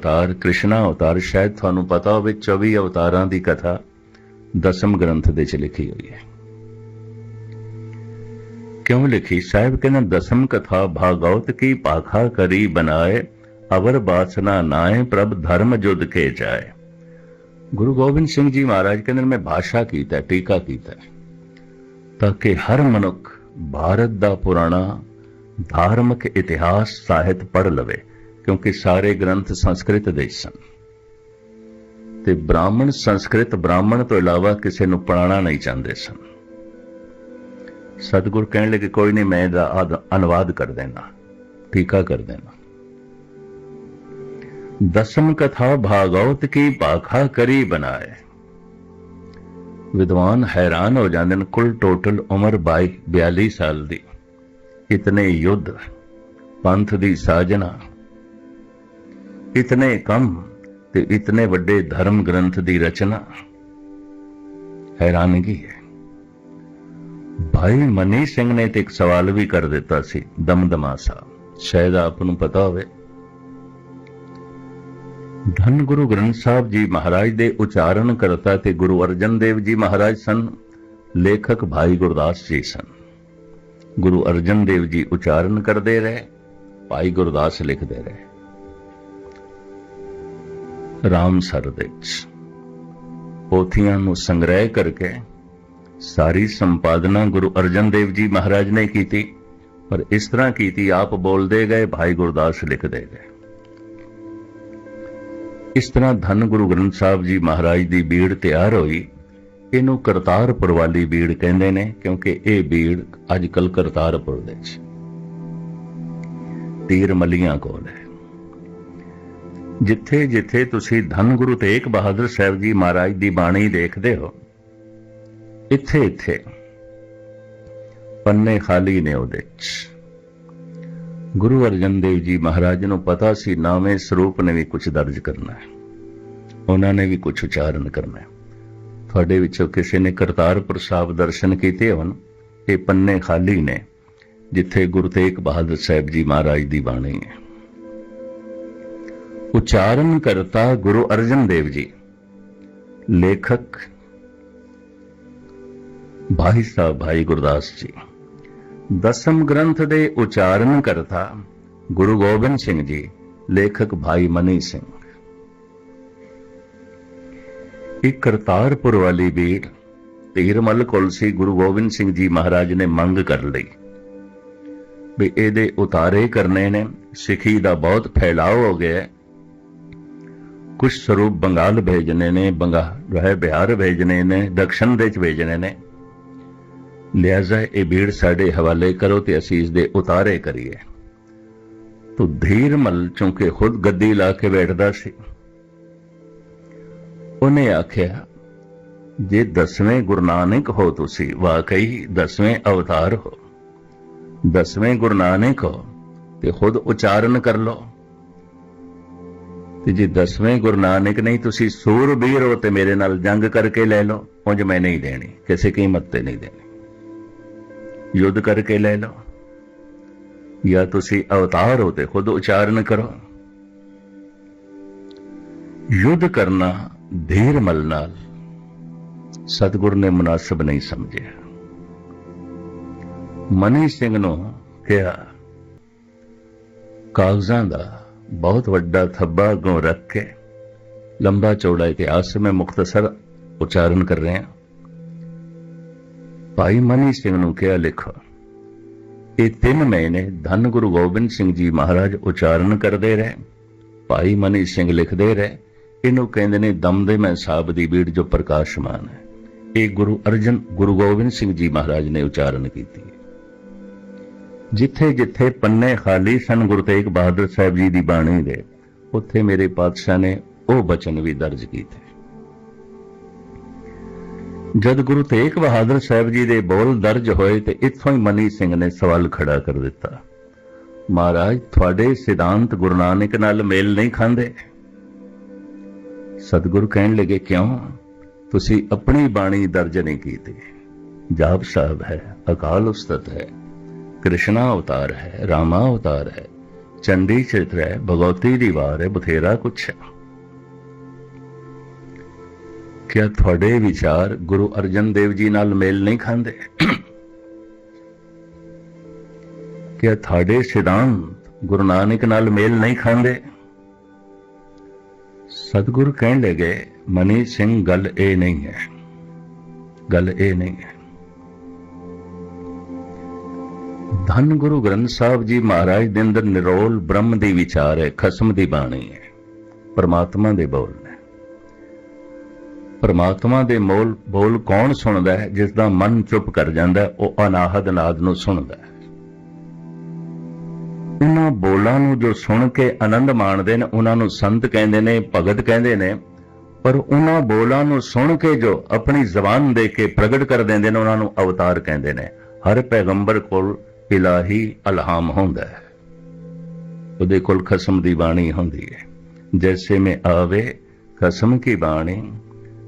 ਅਵਤਾਰ ਕ੍ਰਿਸ਼ਨਾ ਅਵਤਾਰ, ਸ਼ਾਇਦ ਤੁਹਾਨੂੰ ਪਤਾ ਹੋਵੇ 24 ਅਵਤਾਰਾਂ ਦੀ ਕਥਾ ਦਸਮ ਗ੍ਰੰਥ ਦੇ ਚ ਲਿਖੀ ਹੋਈ ਹੈ। ਕਿਉਂ ਲਿਖੀ? ਸਾਹਿਬ ਕਹਿੰਦੇ, ਦਸਮ ਕਥਾ ਭਾਗਵਤ ਕੀ ਪਾਖਾ ਕਰੀ ਬਣਾਏ ਅਵਰ ਬਾਸਨਾ ਨਾਏ, ਪ੍ਰਭ ਧਰਮ ਜੁਦ ਕੇ ਜਾਏ। ਗੁਰੂ ਗੋਬਿੰਦ ਸਿੰਘ ਜੀ ਮਹਾਰਾਜ ਕਹਿੰਦੇ ਮੈਂ ਭਾਸ਼ਾ ਕੀਤਾ, ਟੀਕਾ ਕੀਤਾ ਤਾਂ ਕਿ ਹਰ ਮਨੁੱਖ ਭਾਰਤ ਦਾ ਪੁਰਾਣਾ ਧਾਰਮਿਕ ਇਤਿਹਾਸ ਸਾਹਿਤ ਪੜ੍ਹ ਲਵੇ। ਕਿਉਂਕਿ ਸਾਰੇ ਗ੍ਰੰਥ ਸੰਸਕ੍ਰਿਤ ਦੇ ਸਨ। ਤੇ ਬ੍ਰਾਹਮਣ ਸੰਸਕ੍ਰਿਤ ਬ੍ਰਾਹਮਣ ਤੋਂ ਇਲਾਵਾ ਕਿਸੇ ਨੂੰ ਪੜਾਉਣਾ ਨਹੀਂ ਚਾਹੁੰਦੇ ਸਨ। ਸਤਿਗੁਰ ਕਹਿਣ ਲੱਗੇ, ਕੋਈ ਨਹੀਂ, ਮੈਂ ਇਹਦਾ ਆਦ- ਅਨੁਵਾਦ ਕਰ ਦੇਣਾ। ਟੀਕਾ ਕਰ ਦੇਣਾ। ਦਸਮ ਕਥਾ ਭਾਗਵਤ ਕੀ ਪਾਖਾ ਕਰੀ ਬਣਾਏ। ਵਿਦਵਾਨ ਹੈਰਾਨ ਹੋ ਜਾਂਦੇ ਨੇ, ਕੁੱਲ ਟੋਟਲ ਉਮਰ 22 42 ਸਾਲ ਦੀ। ਇਤਨੇ ਯੁੱਧ, ਪੰਥ ਦੀ ਸਾਜਨਾ ਇਤਨੇ ਕੰਮ ਤੇ ਇਤਨੇ ਵੱਡੇ ਧਰਮ ਗ੍ਰੰਥ ਦੀ ਰਚਨਾ। ਹੈਰਾਨਗੀ ਹੈ। ਭਾਈ ਮਨੀ ਸਿੰਘ ਨੇ ਤੇ ਇੱਕ ਸਵਾਲ ਵੀ ਕਰ ਦਿੱਤਾ ਸੀ, ਦਮਦਮਾ ਸਾਹਿਬ। ਸ਼ਾਇਦ ਆਪ ਨੂੰ ਪਤਾ ਹੋਵੇ। ਧੰਨ ਗੁਰੂ ਗ੍ਰੰਥ ਸਾਹਿਬ ਜੀ ਮਹਾਰਾਜ ਦੇ ਉਚਾਰਨ ਕਰਤਾ ਤੇ ਗੁਰੂ ਅਰਜਨ ਦੇਵ ਜੀ ਮਹਾਰਾਜ ਸਨ, ਲੇਖਕ ਭਾਈ ਗੁਰਦਾਸ ਜੀ ਸਨ। ਗੁਰੂ ਅਰਜਨ ਦੇਵ ਜੀ ਉਚਾਰਨ ਕਰਦੇ ਰਹੇ, ਭਾਈ ਗੁਰਦਾਸ ਲਿਖਦੇ ਰਹੇ। ਰਾਮਸਰ ਦੇ ਵਿੱਚ। ਪੋਥੀਆਂ ਨੂੰ ਸੰਗ੍ਰਹਿ ਕਰਕੇ ਸਾਰੀ ਸੰਪਾਦਨਾ ਗੁਰੂ ਅਰਜਨ ਦੇਵ ਜੀ ਮਹਾਰਾਜ ਨੇ ਕੀਤੀ, ਪਰ ਇਸ ਤਰ੍ਹਾਂ ਕੀਤੀ ਆਪ ਬੋਲਦੇ ਗਏ, ਭਾਈ ਗੁਰਦਾਸ ਲਿਖਦੇ ਗਏ। ਇਸ ਤਰ੍ਹਾਂ ਧੰਨ ਗੁਰੂ ਗ੍ਰੰਥ ਸਾਹਿਬ ਜੀ ਮਹਾਰਾਜ ਦੀ ਬੀੜ ਤਿਆਰ ਹੋਈ। ਇਹਨੂੰ ਕਰਤਾਰਪੁਰ ਵਾਲੀ ਬੀੜ ਕਹਿੰਦੇ ਨੇ, ਕਿਉਂਕਿ ਇਹ ਬੀੜ ਅੱਜ ਕੱਲ ਕਰਤਾਰਪੁਰ ਦੇ ਵਿੱਚ। ਤੀਰ ਮਲੀਆਂ ਕੋਲ ਹੈ। ਜਿੱਥੇ ਜਿੱਥੇ ਤੁਸੀਂ ਧੰਨ ਗੁਰੂ ਤੇਗ ਬਹਾਦਰ ਸਾਹਿਬ ਜੀ ਮਹਾਰਾਜ ਦੀ ਬਾਣੀ ਦੇਖਦੇ ਹੋ, ਇੱਥੇ ਇੱਥੇ, ਪੰਨੇ ਖਾਲੀ ਨੇ ਉਹਦੇ ਚ ਗੁਰੂ ਅਰਜਨ ਦੇਵ ਜੀ ਮਹਾਰਾਜ ਨੂੰ ਪਤਾ ਸੀ ਨਾਵੇਂ ਸਰੂਪ ਨੇ ਵੀ ਕੁਝ ਦਰਜ ਕਰਨਾ ਹੈ, ਉਹਨਾਂ ਨੇ ਵੀ ਕੁਝ ਉਚਾਰਨ ਕਰਨਾ ਹੈ। ਤੁਹਾਡੇ ਵਿੱਚੋਂ ਕਿਸੇ ਨੇ ਕਰਤਾਰਪੁਰ ਸਾਹਿਬ ਦਰਸ਼ਨ ਕੀਤੇ ਹੋਣ, ਇਹ ਪੰਨੇ ਖਾਲੀ ਨੇ, ਜਿੱਥੇ ਗੁਰੂ ਤੇਗ ਬਹਾਦਰ ਸਾਹਿਬ ਜੀ ਮਹਾਰਾਜ ਦੀ ਬਾਣੀ ਹੈ। ਉਚਾਰਨ ਕਰਤਾ ਗੁਰੂ ਅਰਜਨ ਦੇਵ ਜੀ। ਲੇਖਕ ਭਾਈ ਸਾਹਿਬ ਭਾਈ ਗੁਰਦਾਸ ਜੀ। ਦਸਮ ਗ੍ਰੰਥ ਦੇ ਉਚਾਰਨ ਕਰਤਾ ਗੁਰੂ ਗੋਬਿੰਦ ਸਿੰਘ ਜੀ, ਲੇਖਕ ਭਾਈ ਮਨੀ ਸਿੰਘ। ਇੱਕ ਕਰਤਾਰਪੁਰ ਵਾਲੀ ਬੀੜ ਤੀਰਮਲ ਕੋਲ ਸੀ ਗੁਰੂ ਗੋਬਿੰਦ ਸਿੰਘ ਜੀ ਮਹਾਰਾਜ ਨੇ ਮੰਗ ਕਰ ਲਈ। ਵੀ ਇਹਦੇ ਉਤਾਰੇ ਕਰਨੇ ਨੇ, ਸਿੱਖੀ ਦਾ ਬਹੁਤ ਫੈਲਾਅ ਹੋ ਗਿਆ ਕੁਛ ਸਰੂਪ ਬੰਗਾਲ ਭੇਜਨੇ ਨੇ, ਬੰਗਾ ਰਹਿ ਬਿਹਾਰ ਭੇਜਨੇ ਨੇ, ਦਕਸ਼ਨ ਦੇ ਚ ਭੇਜਨੇ ਨੇ। ਲਿਆਜ਼ਾ ਇਹ ਭੀੜ ਸਾਡੇ ਹਵਾਲੇ ਕਰੋ ਤੇ ਅਸੀਂ ਇਸ ਦੇ ਉਤਾਰੇ ਕਰੀਏ। ਤੋ ਧੀਰਮਲ ਚੁੰਕੇ ਖੁਦ ਗੱਦੀ ਲਾ ਕੇ ਬੈਠਦਾ ਸੀ। ਉਹਨੇ ਆਖਿਆ, ਜੇ ਦਸਵੇਂ ਗੁਰੂ ਨਾਨਕ ਹੋ ਤੁਸੀਂ, ਵਾਕਈ ਦਸਵੇਂ ਅਵਤਾਰ ਹੋ। ਦਸਵੇਂ ਗੁਰੂ ਨਾਨਕ ਹੋ ਤੇ ਖੁਦ ਉਚਾਰਨ ਕਰ ਲਓ। ਤੇ ਜੇ ਦਸਵੇਂ ਗੁਰੂ ਨਾਨਕ ਨਹੀਂ, ਤੁਸੀਂ ਸੂਰਬੀਰ ਹੋ ਤੇ ਮੇਰੇ ਨਾਲ ਜੰਗ ਕਰਕੇ ਲੈ ਲਓ। ਉਂਝ ਮੈਂ ਨਹੀਂ ਦੇਣੀ, ਕਿਸੇ ਕੀਮਤ ਤੇ ਨਹੀਂ ਦੇਣੀ। ਯੁੱਧ ਕਰਕੇ ਲੈ ਲਓ। ਜਾਂ ਤੁਸੀਂ ਅਵਤਾਰ ਹੋ ਤੇ ਖੁਦ ਉਚਾਰਨ ਕਰੋ। ਯੁੱਧ ਕਰਨਾ ਧੀਰ ਮਲ ਨਾਲ ਸਤਿਗੁਰ ਨੇ ਮੁਨਾਸਬ ਨਹੀਂ ਸਮਝਿਆ। ਮਨੀ ਸਿੰਘ ਨੂੰ ਕਿਹਾ, ਕਾਗਜ਼ਾਂ ਦਾ ਬਹੁਤ ਵੱਡਾ ਥੱਬਾ ਅੱਗੋਂ ਰੱਖ ਕੇ ਲੰਬਾ ਚੌੜਾ ਇਤਿਹਾਸ ਮੈਂ ਮੁਖਤਸਰ ਉਚਾਰਨ ਕਰ ਰਿਹਾ। ਭਾਈ ਮਨੀ ਸਿੰਘ ਨੂੰ ਕਿਹਾ ਲਿਖੋ ਇਹ ਤਿੰਨ ਮਹੀਨੇ ਧੰਨ ਗੁਰੂ ਗੋਬਿੰਦ ਸਿੰਘ ਜੀ ਮਹਾਰਾਜ ਉਚਾਰਨ ਕਰਦੇ ਰਹੇ। ਭਾਈ ਮਨੀ ਸਿੰਘ ਲਿਖਦੇ ਰਹੇ। ਇਹਨੂੰ ਕਹਿੰਦੇ ਨੇ ਦਮਦਮੈ ਸਾਹਿਬ ਦੀ ਬੀੜ ਜੋ ਪ੍ਰਕਾਸ਼ਮਾਨ ਹੈ। ਇਹ ਗੁਰੂ ਅਰਜਨ, ਗੁਰੂ ਗੋਬਿੰਦ ਸਿੰਘ ਜੀ ਮਹਾਰਾਜ ਨੇ ਉਚਾਰਨ ਕੀਤੀ ਹੈ। ਜਿੱਥੇ ਜਿੱਥੇ ਪੰਨੇ ਖਾਲੀ ਸਨ ਗੁਰੂ ਤੇਗ ਬਹਾਦਰ ਸਾਹਿਬ ਜੀ ਦੀ ਬਾਣੀ ਦੇ, ਉੱਥੇ ਮੇਰੇ ਪਾਤਸ਼ਾਹ ਨੇ ਉਹ ਬਚਨ ਵੀ ਦਰਜ ਕੀਤੇ। ਜਦ ਗੁਰੂ ਤੇਗ ਬਹਾਦਰ ਸਾਹਿਬ ਜੀ ਦੇ ਬੋਲ ਦਰਜ ਹੋਏ ਤੇ ਇੱਥੋਂ ਹੀ ਮਨੀ ਸਿੰਘ ਨੇ ਸਵਾਲ ਖੜਾ ਕਰ ਦਿੱਤਾ। ਮਹਾਰਾਜ, ਤੁਹਾਡੇ ਸਿਧਾਂਤ ਗੁਰੂ ਨਾਨਕ ਨਾਲ ਮੇਲ ਨਹੀਂ ਖਾਂਦੇ। ਸਤਿਗੁਰੂ ਕਹਿਣ ਲੱਗੇ, ਕਿਉਂ? ਤੁਸੀਂ ਆਪਣੀ ਬਾਣੀ ਦਰਜ ਨਹੀਂ ਕੀਤੀ। ਜਾਪ ਸਾਹਿਬ ਹੈ, ਅਕਾਲ ਉਸਤਤ ਹੈ। ਕ੍ਰਿਸ਼ਨਾ ਅਵਤਾਰ ਹੈ, ਰਾਮਾ ਅਵਤਾਰ ਹੈ, ਚੰਡੀ ਚਿੱਤਰ ਹੈ, ਭਗਵਤੀ ਦੀ ਵਾਰ ਹੈ, ਬਥੇਰਾ ਕੁਛ ਹੈ। ਕਿਆ ਤੁਹਾਡੇ ਵਿਚਾਰ ਗੁਰੂ ਅਰਜਨ ਦੇਵ ਜੀ ਨਾਲ ਮੇਲ ਨਹੀਂ ਖਾਂਦੇ? ਕਿਆ ਤੁਹਾਡੇ ਸਿਧਾਂਤ ਗੁਰੂ ਨਾਨਕ ਨਾਲ ਮੇਲ ਨਹੀਂ ਖਾਂਦੇ? ਸਤਿਗੁਰ ਕਹਿਣ ਲੱਗੇ ਮਨੀ ਸਿੰਘ, ਗੱਲ ਇਹ ਨਹੀਂ ਹੈ। ਗੱਲ ਇਹ ਨਹੀਂ ਹੈ। ਧੰਨ ਗੁਰੂ ਗ੍ਰੰਥ ਸਾਹਿਬ ਜੀ ਮਹਾਰਾਜ ਦੇ ਅੰਦਰ ਨਿਰੋਲ ਬ੍ਰਹਮ ਦੀ ਵਿਚਾਰ ਹੈ, ਖਸਮ ਦੀ ਬਾਣੀ ਹੈ। ਪਰਮਾਤਮਾ ਦੇ ਬੋਲ ਨੇ। ਪਰਮਾਤਮਾ ਦੇ ਮੋਲ ਬੋਲ ਕੌਣ ਸੁਣਦਾ ਹੈ? ਜਿਸ ਦਾ ਮਨ ਚੁੱਪ ਕਰ ਜਾਂਦਾ ਉਹ ਅਨਾਹਦ ਨਾਦ ਨੂੰ ਸੁਣਦਾ ਹੈ। ਉਹਨਾਂ ਬੋਲਾਂ ਨੂੰ ਜੋ ਸੁਣ ਕੇ ਆਨੰਦ ਮਾਣਦੇ ਨੇ, ਉਹਨਾਂ ਨੂੰ ਸੰਤ ਕਹਿੰਦੇ ਨੇ, ਭਗਤ ਕਹਿੰਦੇ ਨੇ, ਪਰ ਉਹਨਾਂ ਬੋਲਾਂ ਨੂੰ ਸੁਣ ਕੇ ਜੋ ਆਪਣੀ ਜ਼ਬਾਨ ਦੇ ਕੇ ਪ੍ਰਗਟ ਕਰ ਦਿੰਦੇ ਨੇ, ਉਹਨਾਂ ਨੂੰ ਅਵਤਾਰ ਕਹਿੰਦੇ ਨੇ। ਹਰ ਪੈਗੰਬਰ ਕੋਲ ਇਲਾਹੀ ਅਲਹਾਮ ਹੁੰਦਾ ਹੈ। ਉਹਦੇ ਕੋਲ ਖਸਮ ਦੀ ਬਾਣੀ ਹੁੰਦੀ ਹੈ। ਜੈਸੇ ਮੈਂ ਆਵੇ, ਖਸਮ ਕੀ ਬਾਣੀ?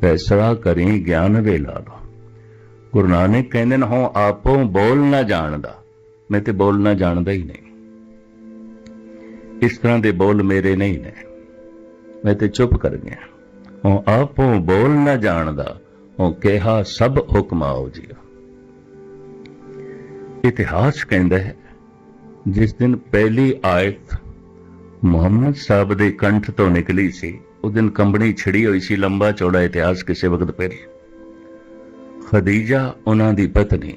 ਫੈਸਲਾ ਕਰੀ ਗਿਆਨ ਵੇ ਲਾ ਲੋ ਗੁਰੂ ਨਾਨਕ ਕਹਿੰਦੇ ਨੇ ਹੋ ਆਪੋ ਬੋਲ ਨਾ ਜਾਣਦਾ। ਮੈਂ ਤੇ ਬੋਲ ਨਾ ਜਾਣਦਾ ਹੀ ਨਹੀਂ। ਇਸ ਤਰ੍ਹਾਂ ਦੇ ਬੋਲ ਮੇਰੇ ਨਹੀਂ ਨੇ। ਮੈਂ ਤੇ ਚੁੱਪ ਕਰ ਗਿਆ। ਉਹ ਆਪੋ ਬੋਲ ਨਾ ਜਾਣਦਾ। ਉਹ ਕਿਹਾ, ਸਭ ਹੁਕਮ ਆਓ ਜੀ ਇਤਿਹਾਸ ਕਹਿੰਦਾ ਹੈ, ਜਿਸ ਦਿਨ ਪਹਿਲੀ ਆਇਤ ਮੁਹੰਮਦ ਸਾਹਿਬ ਦੇ ਕੰਠ ਤੋਂ ਨਿਕਲੀ ਸੀ ਉਹ ਦਿਨ ਕੰਬਣੀ ਛਿੜੀ ਹੋਈ ਸੀ, ਲੰਬਾ ਚੌੜਾ ਇਤਿਹਾਸ ਕਿਸੇ ਵਕਤ ਪਹਿਲੇ ਖਦੀਜਾ ਉਹਨਾਂ ਦੀ ਪਤਨੀ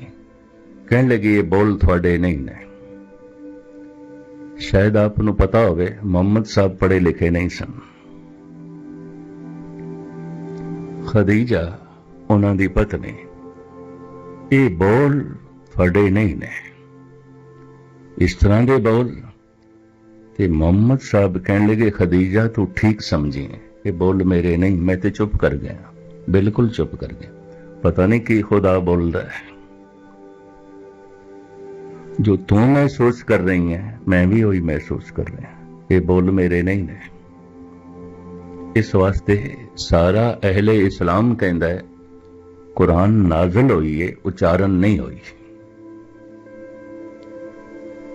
ਕਹਿਣ ਲੱਗੀ, ਇਹ ਬੋਲ ਤੁਹਾਡੇ ਨਹੀਂ ਨੇ। ਸ਼ਾਇਦ ਆਪ ਨੂੰ ਪਤਾ ਹੋਵੇ, ਮੁਹੰਮਦ ਸਾਹਿਬ ਪੜ੍ਹੇ ਲਿਖੇ ਨਹੀਂ ਸਨ। ਖਦੀਜਾ, ਉਹਨਾਂ ਦੀ ਪਤਨੀ, ਇਹ ਬੋਲ ਤੁਹਾਡੇ ਨਹੀਂ ਨੇ। ਇਸ ਤਰ੍ਹਾਂ ਦੇ ਬੋਲ ਤੇ ਮੁਹੰਮਦ ਸਾਹਿਬ ਕਹਿਣ ਲੱਗੇ, ਖਦੀਜਾ, ਤੂੰ ਠੀਕ ਸਮਝੀ ਇਹ ਬੋਲ ਮੇਰੇ ਨਹੀਂ, ਮੈਂ ਤੇ ਚੁੱਪ ਕਰ ਗਿਆ ਬਿਲਕੁਲ ਚੁੱਪ ਕਰ ਗਿਆ ਪਤਾ ਨਹੀਂ ਕੀ ਖੁਦਾ ਬੋਲਦਾ ਹੈ। ਜੋ ਤੂੰ ਮਹਿਸੂਸ ਕਰ ਰਹੀ ਹੈ ਮੈਂ ਵੀ ਉਹੀ ਮਹਿਸੂਸ ਕਰ ਰਿਹਾ ਇਹ ਬੋਲ ਮੇਰੇ ਨਹੀਂ ਨੇ। ਇਸ ਵਾਸਤੇ ਸਾਰਾ ਅਹਲੇ ਇਸਲਾਮ ਕਹਿੰਦਾ ਹੈ, ਕੁਰਾਨ ਨਾਜ਼ਲ ਹੋਈ ਹੈ ਉਚਾਰਨ ਨਹੀਂ ਹੋਈ।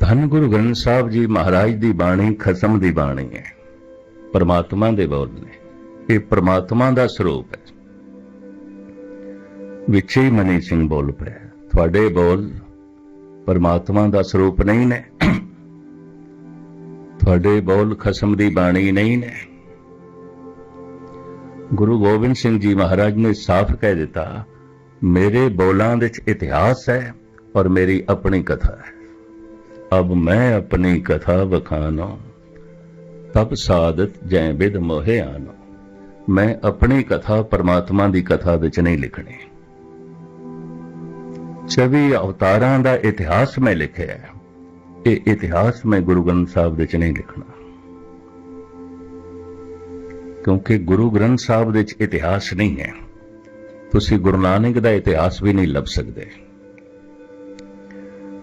ਧੰਨ ਗੁਰੂ ਗ੍ਰੰਥ ਸਾਹਿਬ ਜੀ ਮਹਾਰਾਜ ਦੀ ਬਾਣੀ ਖਸਮ ਦੀ ਬਾਣੀ ਹੈ। ਪਰਮਾਤਮਾ ਦੇ ਬੋਲ ਨੇ। ਇਹ ਪਰਮਾਤਮਾ ਦਾ ਸਰੂਪ ਹੈ। ਵਿੱਚੇ ਹੀ ਮਨੀ ਸਿੰਘ ਬੋਲ ਪਿਆ। ਤੁਹਾਡੇ ਬੋਲ ਪਰਮਾਤਮਾ ਦਾ ਸਰੂਪ ਨਹੀਂ ਨੇ। ਤੁਹਾਡੇ ਬੋਲ ਖਸਮ ਦੀ ਬਾਣੀ ਨਹੀਂ ਨੇ। ਗੁਰੂ ਗੋਬਿੰਦ ਸਿੰਘ ਜੀ ਮਹਾਰਾਜ ਨੇ ਸਾਫ਼ ਕਹਿ ਦਿੱਤਾ, ਮੇਰੇ ਬੋਲਾਂ ਵਿੱਚ ਇਤਿਹਾਸ ਹੈ ਔਰ ਮੇਰੀ ਆਪਣੀ ਕਥਾ ਹੈ। ਅਬ ਮੈਂ ਆਪਣੀ ਕਥਾ ਬਖਾਨੋ ਤਬ ਸਾਦਤ ਜੈ ਬਿਦ ਮੋਹਿ ਆਨੋ ਮੈਂ ਆਪਣੀ ਕਥਾ ਪਰਮਾਤਮਾ ਦੀ ਕਥਾ ਵਿੱਚ ਨਹੀਂ ਲਿਖਣੀ। ਚਵੀ ਅਵਤਾਰਾਂ ਦਾ ਇਤਿਹਾਸ ਮੈਂ ਲਿਖਿਆ ਹੈ, ਇਹ ਇਤਿਹਾਸ ਮੈਂ ਗੁਰੂ ਗ੍ਰੰਥ ਸਾਹਿਬ ਵਿੱਚ ਨਹੀਂ ਲਿਖਣਾ। ਕਿਉਂਕਿ ਗੁਰੂ ਗ੍ਰੰਥ ਸਾਹਿਬ ਵਿੱਚ ਇਤਿਹਾਸ ਨਹੀਂ ਹੈ, ਤੁਸੀਂ ਗੁਰੂ ਨਾਨਕ ਦਾ ਇਤਿਹਾਸ ਵੀ ਨਹੀਂ ਲੱਭ ਸਕਦੇ।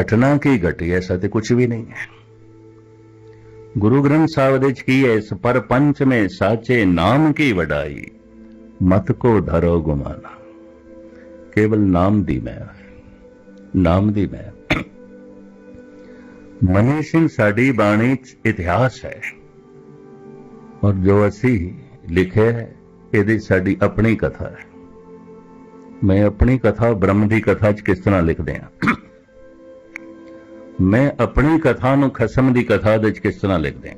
ਘਟਨਾ ਕੀ ਘਟੀ ਐਸਾ ਤੇ ਕੁਝ ਵੀ ਨਹੀਂ ਹੈ ਗੁਰੂ ਗ੍ਰੰਥ ਸਾਹਿਬ ਦੇ ਵਿੱਚ ਕੀ ਹੈ ਇਸ ਪਰਪੰਚ ਮੇ ਸਾਚੇ ਨਾਮ ਕੀ ਵਡਾਈ? ਮਤ ਕੋ ਧਰੋ ਗੁਮਾਨਾ। ਕੇਵਲ ਨਾਮ ਦੀ ਮੈਂ ਨਾਮ ਦੀ ਮੈਂ ਮਨੀ ਸਿੰਘ ਸਾਡੀ ਬਾਣੀ ਚ ਇਤਿਹਾਸ ਹੈ। ਔਰ ਜੋ ਅਸੀਂ ਲਿਖਿਆ ਇਹਦੀ ਸਾਡੀ ਆਪਣੀ ਕਥਾ ਹੈ। ਮੈਂ ਆਪਣੀ ਕਥਾ, ਬ੍ਰਹਮ ਦੀ ਕਥਾ ਚ ਕਿਸ ਤਰ੍ਹਾਂ ਲਿਖਦੇ ਆ ਮੈਂ ਆਪਣੀ ਕਥਾ ਨੂੰ ਖਸਮ ਦੀ ਕਥਾ ਦੇ ਵਿੱਚ ਕਿਸ ਤਰ੍ਹਾਂ ਲਿਖਦੇ ਹਾਂ?